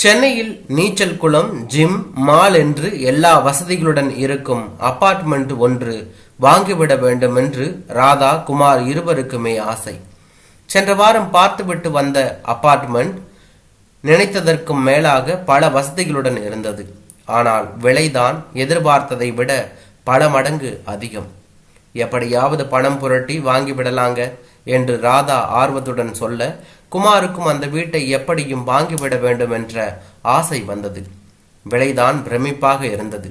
சென்னையில் நீச்சல் குளம் ஜிம் மால் என்று எல்லா வசதிகளுடன் இருக்கும் அபார்ட்மெண்ட் ஒன்று வாங்கிவிட வேண்டும் என்று ராதா குமார் இருவருக்குமே ஆசை. சென்ற வாரம் பார்த்துவிட்டு வந்த அபார்ட்மெண்ட் நினைத்ததற்கும் மேலாக பல வசதிகளுடன் இருந்தது. ஆனால் விலைதான் எதிர்பார்த்ததை விட பல மடங்கு அதிகம். எப்படியாவது பணம் புரட்டி வாங்கிவிடலாங்க. என்று ராதா ஆர்வத்துடன் சொல்ல குமாருக்கும் அந்த வீட்டை எப்படியும் வாங்கிவிட வேண்டும் என்ற ஆசை வந்தது. விலைதான் பிரமிப்பாக இருந்தது.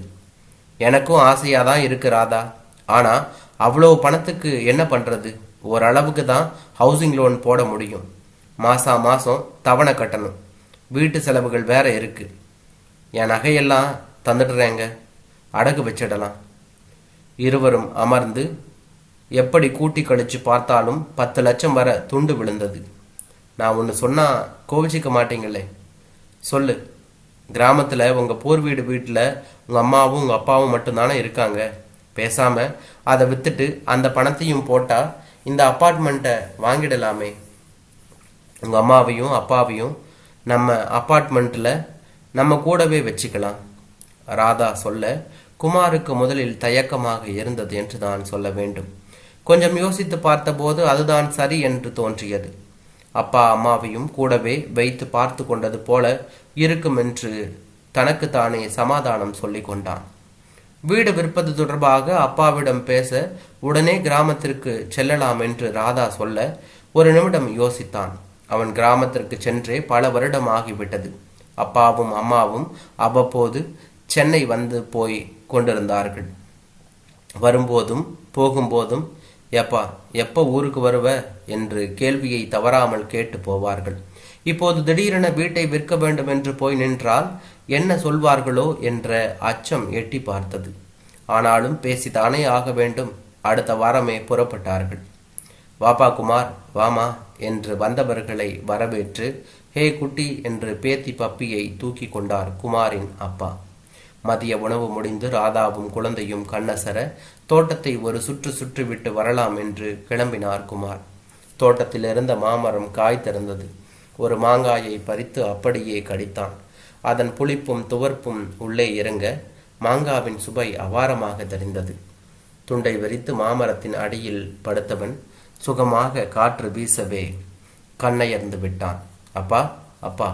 எனக்கும் ஆசையாக தான் இருக்கு ராதா. ஆனால் அவ்வளோ பணத்துக்கு என்ன பண்ணுறது ஓரளவுக்கு தான் ஹவுசிங் லோன் போட முடியும். மாசா மாதம் தவணை கட்டணும். வீட்டு செலவுகள் வேற இருக்கு. என் நகையெல்லாம் தந்துடுறேங்க. அடகு வச்சிடலாம். இருவரும் அமர்ந்து எப்படி கூட்டி கழிச்சு பார்த்தாலும் பத்து லட்சம் வர துண்டு விழுந்தது. நான் ஒன்று சொன்னால் கோவிச்சிக்க மாட்டீங்களே? சொல்லு. கிராமத்தில் உங்கள் போர் வீடு வீட்டில் உங்கள் அம்மாவும் உங்கள் அப்பாவும் மட்டும்தானே இருக்காங்க. பேசாமல் அதை வித்துட்டு அந்த பணத்தையும் போட்டால் இந்த அப்பார்ட்மெண்ட்டை வாங்கிடலாமே. உங்கள் அம்மாவையும் அப்பாவையும் நம்ம அப்பார்ட்மெண்ட்டில் நம்ம கூடவே வச்சுக்கலாம். ராதா சொல்ல குமாருக்கு முதலில் தயக்கமாக இருந்தது என்று தான் சொல்ல வேண்டும். கொஞ்சம் யோசித்து பார்த்தபோது அதுதான் சரி என்று தோன்றியது. அப்பா அம்மாவையும் கூடவே வைத்து பார்த்து கொண்டது போல இருக்கும் என்று தனக்குத்தானே சமாதானம் சொல்லி கொண்டான். வீடு விற்பது தொடர்பாக அப்பாவிடம் பேச உடனே கிராமத்திற்கு செல்லலாம் என்று ராதா சொல்ல ஒரு நிமிடம் யோசித்தான். அவன் கிராமத்திற்கு சென்றே பல வருடம் ஆகிவிட்டது அப்பாவும் அம்மாவும் அவ்வப்போது சென்னை வந்து போய் கொண்டிருந்தார்கள். வரும்போதும் போகும்போதும் ஏப்பா எப்ப ஊருக்கு வருவ? என்று கேள்வியை தவறாமல் கேட்டு போவார்கள். இப்போது திடீரென வீட்டை விற்க வேண்டும் என்று போய் நின்றால் என்ன சொல்வார்களோ என்ற அச்சம் எட்டி பார்த்தது. ஆனாலும் பேசித்தானே ஆக வேண்டும். அடுத்த வாரமே புறப்பட்டார்கள். வாப்பா குமார் வாமா என்று வந்தவர்களை வரவேற்று ஹே குட்டி என்று பேத்தி பப்பியை தூக்கி கொண்டார் குமாரின் அப்பா. மதிய உணவு முடிந்து ராதாவும் குழந்தையும் கண்ணசர தோட்டத்தை ஒரு சுற்று சுற்றிவிட்டு வரலாம் என்று கிளம்பினார் குமார். தோட்டத்தில் இருந்த மாமரம் காய் திறந்தது. ஒரு மாங்காயை பறித்து அப்படியே கடித்தான். அதன் புளிப்பும் துவர்ப்பும் உள்ளே இறங்க மாங்காவின் சுவை அபாரமாக தெரிந்தது. துண்டை விரித்து மாமரத்தின் அடியில் படுத்தவன் சுகமாக காற்று வீசவே கண்ணயர்ந்து விட்டான். அப்பா அப்பா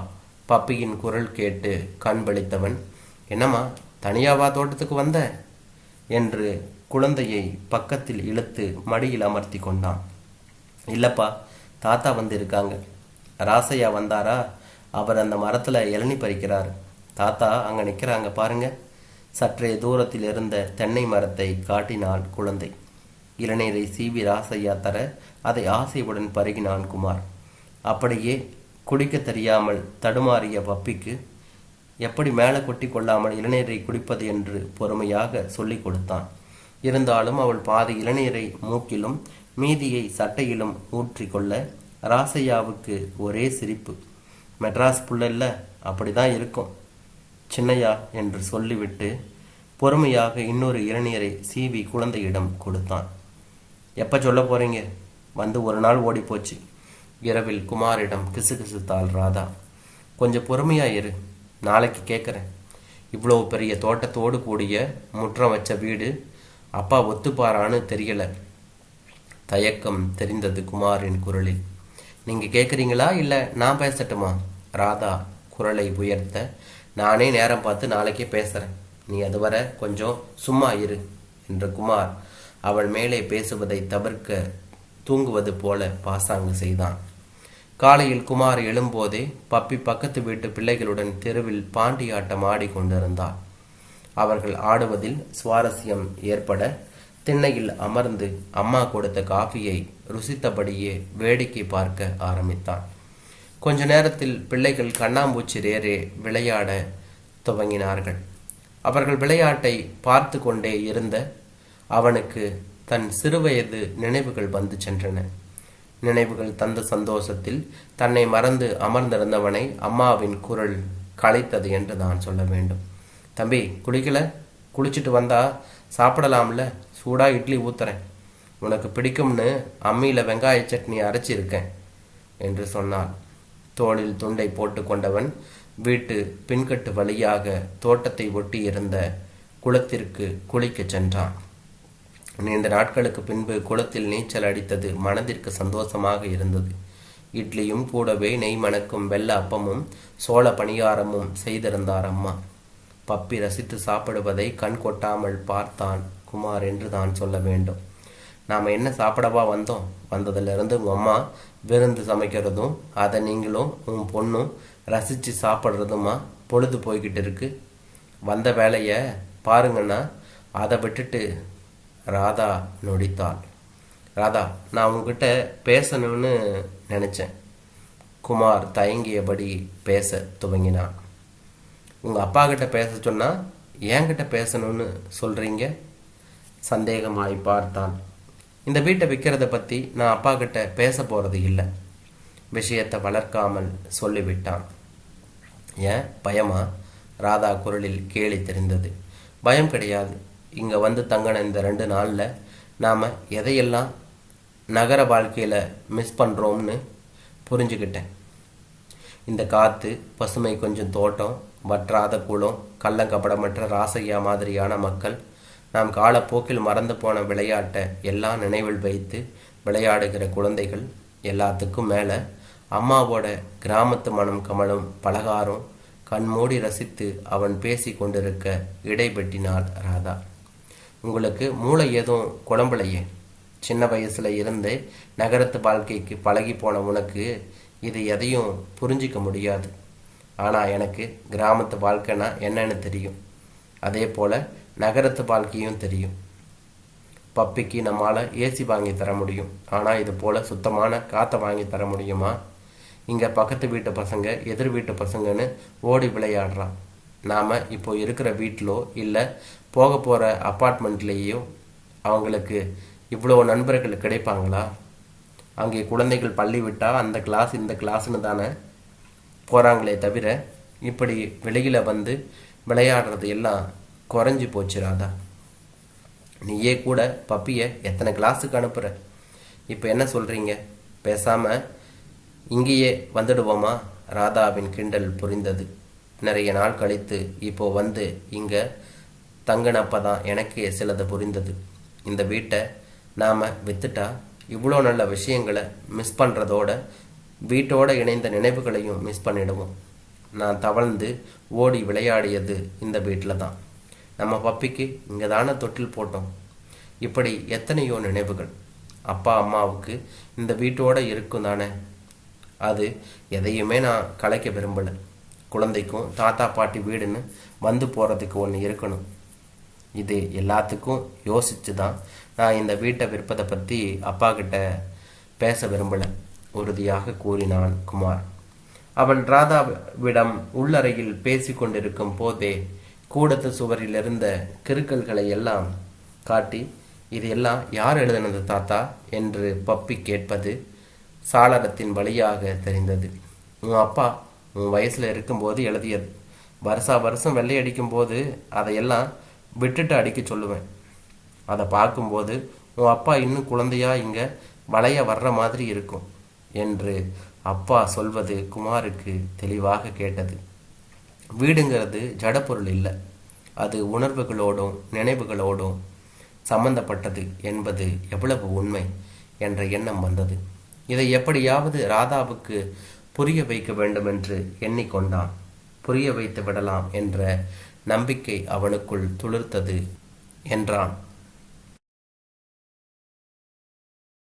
பப்பியின் குரல் கேட்டு கண் விழித்தவன் என்னம்மா தனியாவா தோட்டத்துக்கு வந்த? என்று குழந்தையை பக்கத்தில் இழுத்து மடியில் அமர்த்தி கொண்டான். இல்லப்பா தாத்தா வந்து இருக்காங்க ராசையா வந்தாரா? அவர் அந்த மரத்தில் இளநி பறிக்கிறார். தாத்தா அங்கே நிற்கிறாங்க பாருங்க. சற்றே தூரத்தில் இருந்த தென்னை மரத்தை காட்டினாள் குழந்தை. இளநீரை சீவி ராசையா தர அதை ஆசையுடன் பருகினான் குமார். அப்படியே குடிக்க தெரியாமல் தடுமாறிய பப்பிக்கு எப்படி மேலே கொட்டி கொள்ளாமல் இளநீரை குடிப்பது என்று பொறுமையாக சொல்லிக் கொடுத்தான். இருந்தாலும் அவள் பாதி இளநீரை மூக்கிலும் மீதியை சட்டையிலும் ஊற்றி கொள்ள ராசையாவுக்கு ஒரே சிரிப்பு. மெட்ராஸ் புள்ளல்ல அப்படிதான் இருக்கும். சின்னையா என்று சொல்லிவிட்டு பொறுமையாக இன்னொரு இளநீரை சீவி குழந்தையிடம் கொடுத்தான். எப்ப சொல்ல போறீங்க? வந்து ஒரு நாள் ஓடிப்போச்சு. இரவில் குமாரிடம் கிசுகிசுத்தாள் ராதா. கொஞ்சம் பொறுமையா இரு. நாளைக்கு கேட்குறேன் இவ்வளோ பெரிய தோட்டத்தோடு கூடிய முற்றம் வச்ச வீடு அப்பா ஒத்துப்பாரான்னு தெரியல. தயக்கம் தெரிந்தது குமாரின் குரலில். நீங்கள் கேட்குறீங்களா இல்லை நான் பேசட்டுமா? ராதா குரலை உயர்த்த நானே நேரம் பார்த்து நாளைக்கே பேசுகிறேன் நீ அதுவரை கொஞ்சம் சும்மா இரு என்று குமார் அவள் மேலே பேசுவதை தவிர்க்க தூங்குவது போல பாசாங்கு செய்தான். காலையில் குமார் எழும்போதே பப்பி பக்கத்து வீட்டு பிள்ளைகளுடன் தெருவில் பாண்டியாட்டம் ஆடிக்கொண்டிருந்தார். அவர்கள் ஆடுவதில் சுவாரஸ்யம் ஏற்பட திண்ணையில் அமர்ந்து அம்மா கொடுத்த காஃபியை ருசித்தபடியே வேடிக்கை பார்க்க ஆரம்பித்தான் கொஞ்ச நேரத்தில் பிள்ளைகள் கண்ணாம்பூச்சி ரேரே விளையாட துவங்கினார்கள். அவர்கள் விளையாட்டை பார்த்து கொண்டே இருந்த அவனுக்கு தன் சிறுவயது நினைவுகள் வந்து சென்றன. நினைவுகள் தந்த சந்தோஷத்தில் தன்னை மறந்து அமர்ந்திருந்தவனை அம்மாவின் குரல் களைத்தது என்று நான் சொல்ல வேண்டும். தம்பி குளிக்கல? குளிச்சுட்டு வந்தா சாப்பிடலாம்ல? சூடாக இட்லி ஊத்துறேன். உனக்கு பிடிக்கும்னு அம்மியில் வெங்காய சட்னி அரைச்சிருக்கேன் என்று சொன்னார் தோளில் துண்டை போட்டு கொண்டவன் வீட்டு பின்கட்டு வழியாக தோட்டத்தை ஒட்டி இருந்த குளத்திற்கு குளிக்கச் சென்றான். நீண்ட நாட்களுக்கு பின்பு குளத்தில் நீச்சல் அடித்தது மனதிற்கு சந்தோஷமாக இருந்தது. இட்லியும் கூடவே நெய் மணக்கும் வெள்ள அப்பமும் சோள பணியாரமும் செய்திருந்தார் அம்மா. பப்பி ரசித்து சாப்பிடுவதை கண் கொட்டாமல் பார்த்தான் குமார் என்று தான் சொல்ல வேண்டும். நாம் என்ன சாப்பிடவா வந்தோம்? வந்ததிலிருந்து உங்கள் அம்மா விருந்து சமைக்கிறதும் அதை நீங்களும் உன் பொண்ணும் ரசித்து சாப்பிட்றதுமா பொழுது போய்கிட்டு இருக்கு. வந்த வேலையை பாருங்கண்ணா அதை விட்டுட்டு ராதா நொடித்தாள். ராதா நான் உங்ககிட்ட பேசணும்னு நினச்சேன். குமார் தயங்கியபடி பேச துவங்கினான். உங்கள் அப்பா கிட்ட பேச சொன்னால் என்கிட்ட பேசணும்னு சொல்கிறீங்க சந்தேகமாய் பார்த்தான். இந்த வீட்டை விற்கிறத பற்றி நான் அப்பா கிட்ட பேச போகிறது இல்லை. விஷயத்தை வளர்க்காமல் சொல்லிவிட்டான். ஏன்? பயமா? ராதா குரலில் கேலி தெரிந்தது. பயம் கிடையாது. இங்கே வந்து தங்கின இந்த ரெண்டு நாளில் நாம் எதையெல்லாம் நகர வாழ்க்கையில் மிஸ் பண்ணுறோம்னு புரிஞ்சுக்கிட்டேன். இந்த காற்று பசுமை கொஞ்சம் தோட்டம் வற்றாத குளம் கள்ளங்கபடமற்ற ராசையா மாதிரியான மக்கள் நாம் காலப்போக்கில் மறந்து போன விளையாட்டை எல்லாம் நினைவில் வைத்து விளையாடுகிற குழந்தைகள் எல்லாத்துக்கும் மேலே அம்மாவோட கிராமத்து மனம் கமலும் பலகாரம் கண்மூடி ரசித்து அவன் பேசி கொண்டிருக்க இடைபெட்டினாள் ராதா. உங்களுக்கு மூளை எதுவும் குழம்பலையே. சின்ன வயசுல இருந்தே நகரத்து வாழ்க்கைக்கு பழகி போன உனக்கு இது எதையும் புரிஞ்சிக்க முடியாது. ஆனால் எனக்கு கிராமத்து வாழ்க்கைனா என்னன்னு தெரியும். அதே போல் நகரத்து வாழ்க்கையும் தெரியும். பப்பிக்கு நம்மால் ஏசி வாங்கி தர முடியும். ஆனால் இது போல் சுத்தமான காற்றை வாங்கி தர முடியுமா? இங்கே பக்கத்து வீட்டு பசங்க எதிர் வீட்டு பசங்கன்னு ஓடி விளையாடுறான். நாம் இப்போ இருக்கிற வீட்டிலோ இல்லை போக போகிற அப்பார்ட்மெண்ட்லேயும் அவங்களுக்கு இவ்வளோ நண்பர்கள் கிடைப்பாங்களா? அங்கே குழந்தைகள் பள்ளி விட்டால் அந்த கிளாஸ் இந்த கிளாஸ்னு தானே போகிறாங்களே தவிர இப்படி வெளியில் வந்து விளையாடுறது எல்லாம் குறைஞ்சி போச்சு ராதா. நீயே கூட பப்பியை எத்தனை கிளாஸுக்கு அனுப்புகிற இப்போ என்ன சொல்கிறீங்க பேசாமல் இங்கேயே வந்துடுவோமா? ராதாவின் கிண்டல் புரிந்தது. நிறைய நாள் கழித்து இப்போ வந்து இங்கே தங்கினப்ப தான் எனக்கு சிலது புரிந்தது. இந்த வீட்டை நாம் வித்துட்டா இவ்வளோ நல்ல விஷயங்களை மிஸ் பண்ணுறதோட வீட்டோட இணைந்த நினைவுகளையும் மிஸ் பண்ணிடுவோம். நான் தவழ்ந்து ஓடி விளையாடியது இந்த வீட்டில் தான். நம்ம பப்பிக்கு இங்கே தானே தொட்டில் போட்டோம். இப்படி எத்தனையோ நினைவுகள். அப்பா அம்மாவுக்கு இந்த வீட்டோட இருக்கும் தானே? அது எதையுமே நான் கலைக்க விரும்பலை. குழந்தைக்கும் தாத்தா பாட்டி வீடுன்னு வந்து போகிறதுக்கு ஒன்று இருக்கணும். இது எல்லாத்துக்கும் யோசித்து தான் நான் இந்த வீட்டை விற்பதை பற்றி அப்பா கிட்ட பேச விரும்பலை உறுதியாக கூறினான் குமார். அவன் ராதாவிடம் உள்ளறையில் பேசிக்கொண்டிருக்கும் போதே கூடத்து சுவரில் இருந்த கிருக்கல்களை எல்லாம் காட்டி இது எல்லாம் யார் எழுதினது தாத்தா? என்று பப்பி கேட்பது சாளரத்தின் வழியாக தெரிந்தது. உன் அப்பா உன் வயசில் இருக்கும்போது எழுதியது. வருஷா வருஷம் வெள்ளையடிக்கும் போது அதையெல்லாம் விட்டுட்டு அடிக்க சொல்லுவேன். அதை பார்க்கும்போது உன் அப்பா இன்னும் குழந்தையா? இங்கே வளைய வர்ற மாதிரி இருக்கும் என்று அப்பா சொல்வது குமாருக்கு தெளிவாக கேட்டது. வீடுங்கிறது ஜடப்பொருள் இல்லை. அது உணர்வுகளோடும் நினைவுகளோடும் சம்பந்தப்பட்டது என்பது எவ்வளவு உண்மை என்ற எண்ணம் வந்தது. இதை எப்படியாவது ராதாவுக்கு புரிய வைக்க வேண்டும் என்று எண்ணிக்கொண்டான். புரிய வைத்து விடலாம் என்ற நம்பிக்கை அவனுக்குள் துளிர்த்தது என்றான்.